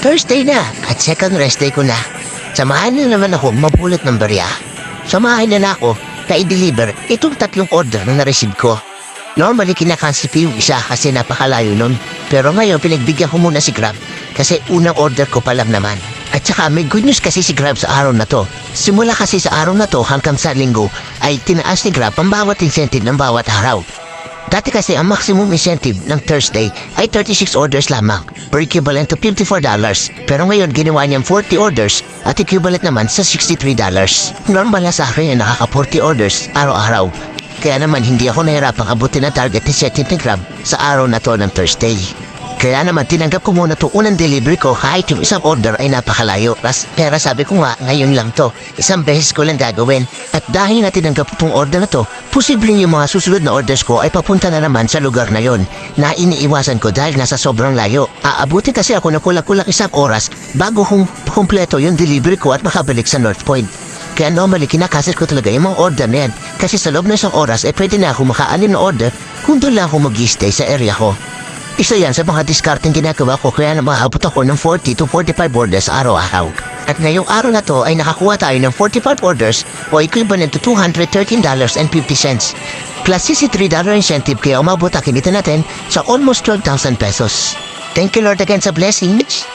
Thursday na at second rest day ko na. Samahan na naman ako mabulot ng barya. Samahan na na ako na i-deliver itong tatlong order na na-receive ko. Normally kinakansip yung isa kasi napakalayo nun. Pero ngayon pinagbigyan ko muna si Grab kasi unang order ko pa lang naman. At saka may good news kasi si Grab sa araw na to. Simula kasi sa araw na to hanggang sa linggo ay tinaas ni Grab ang bawat incentive ng bawat araw. Dati kasi ang maximum incentive ng Thursday ay 36 orders lamang per equivalent to $54. Pero ngayon ginawa niyang 40 orders at equivalent naman sa $63. Normal na sa akin yung nakaka-40 orders araw-araw. Kaya naman hindi ako nahirapang abutin ang target ni Seth ni Grab sa araw na to ng Thursday. Kaya naman tinanggap ko muna to unang delivery ko kahit yung isang order ay napakalayo. Plus, pera sabi ko nga, ngayon lang to. Isang beses ko lang gagawin. At dahil na tinanggap ko tong order na to, posibleng yung mga susunod na orders ko ay papunta na naman sa lugar na yon na iniiwasan ko dahil nasa sobrang layo. Aabutin kasi ako na kulang-kulang isang oras bago kung kumpleto yung delivery ko at makabalik sa North Point. Kaya normally kinakasit ko talaga yung mga order na yan. Kasi sa loob ng isang oras ay pwede na ako makaalim na order kung doon lang ako mag-stay sa area ko. Isa yan sa mga discarding ginagawa ko kaya na maabot ako ng 40 to 45 orders araw-araw. At ngayong araw na to ay nakakuha tayo ng 45 orders o equivalent to $213.50. Plus $63 incentive kaya umabot ang kinita natin sa almost 12,000 pesos. Thank you Lord again sa blessings.